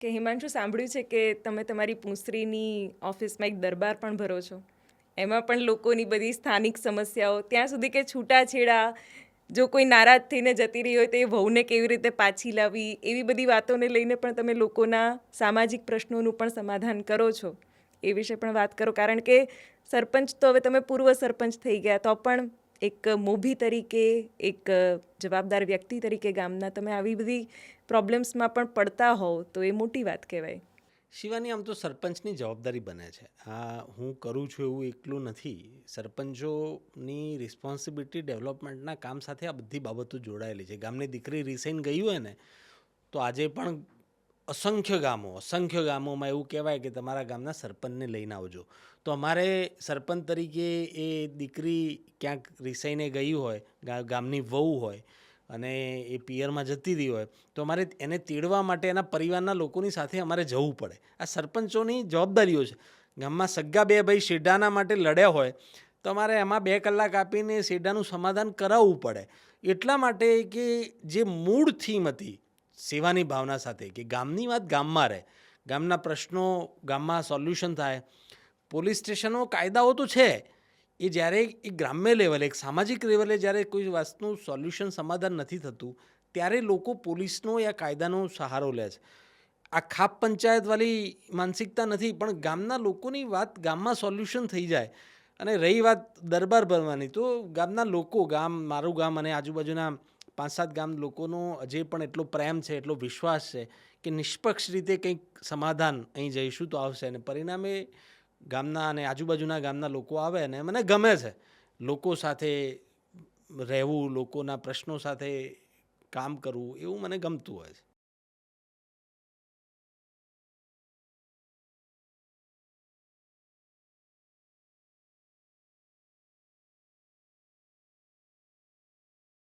કે હિમાંશુ સાંભળ્યું છે કે તમે તમારી પૂંસરીની ઓફિસમાં એક દરબાર પણ ભરો છો? એમાં પણ લોકોની બધી સ્થાનિક સમસ્યાઓ, ત્યાં સુધી કે છૂટાછેડા, જો કોઈ નારાજ થઈને જતી રહી હોય તો એ વહુને કેવી રીતે પાછી લાવવી? એવી બધી વાતોને લઈને પણ તમે લોકોના સામાજિક પ્રશ્નોનું પણ સમાધાન કરો છો. એ વિશે પણ વાત કરો. કારણ કે સરપંચ તો હવે તમે પૂર્વ સરપંચ થઈ ગયા, તો પણ એક મોભી તરીકે, એક જવાબદાર વ્યક્તિ તરીકે ગામના તમે આવી બધી પ્રોબ્લેમ્સમાં પણ પડતા હોવ, તો એ મોટી વાત કહેવાય. શિવાની, આમ તો સરપંચની જવાબદારી બને છે. આ હું કરું છું એવું એકલું નથી. સરપંચોની રિસ્પોન્સિબિલિટી ડેવલપમેન્ટના કામ સાથે આ બધી બાબતો જોડાયેલી છે. ગામની દીકરી રિસાઈન ગઈ હોય ને, તો આજે પણ અસંખ્ય ગામો, અસંખ્ય ગામોમાં એવું કહેવાય કે તમારા ગામના સરપંચને લઈને આવજો. તો અમારે સરપંચ તરીકે એ દીકરી ક્યાંક રિસાઈને ગઈ હોય ગામની વહુ હોય અને એ પિયરમાં જતી રહી હોય, તો અમારે એને તેડવા માટે એના પરિવારના લોકોની સાથે અમારે જવું પડે. આ સરપંચોની જવાબદારીઓ છે. ગામમાં સગ્ગા બે ભાઈ શેઢાના માટે લડ્યા હોય, તો અમારે એમાં બે કલાક આપીને શેઢાનું સમાધાન કરાવવું પડે. એટલા માટે કે જે મૂળ થીમ હતી સેવાની ભાવના સાથે કે ગામની વાત ગામમાં રહે, ગામના પ્રશ્નો, ગામમાં સોલ્યુશન થાય. પોલીસ સ્ટેશનો કાયદાઓ તો છે. એ જ્યારે એક ગ્રામ્ય લેવલે, એક સામાજિક લેવલે જ્યારે કોઈ વાતનું સોલ્યુશન સમાધાન નથી થતું, ત્યારે લોકો પોલીસનો યા કાયદાનો સહારો લે છે. આ ખાપ પંચાયતવાળી માનસિકતા નથી, પણ ગામના લોકોની વાત ગામમાં સોલ્યુશન થઈ જાય અને રહી વાત દરબાર ભરવાની, તો ગામના લોકો, ગામ, મારું ગામ અને આજુબાજુના પાંચ સાત ગામ લોકોનો હજે પણ એટલો પ્રેમ છે, એટલો વિશ્વાસ છે કે નિષ્પક્ષ રીતે કંઈક સમાધાન અહીં જઈશું તો આવશે અને પરિણામે ગામના અને આજુબાજુના ગામના લોકો આવે અને મને ગમે છે. લોકો સાથે રહેવું, લોકોના પ્રશ્નો સાથે કામ કરવું એવું મને ગમતું હોય છે.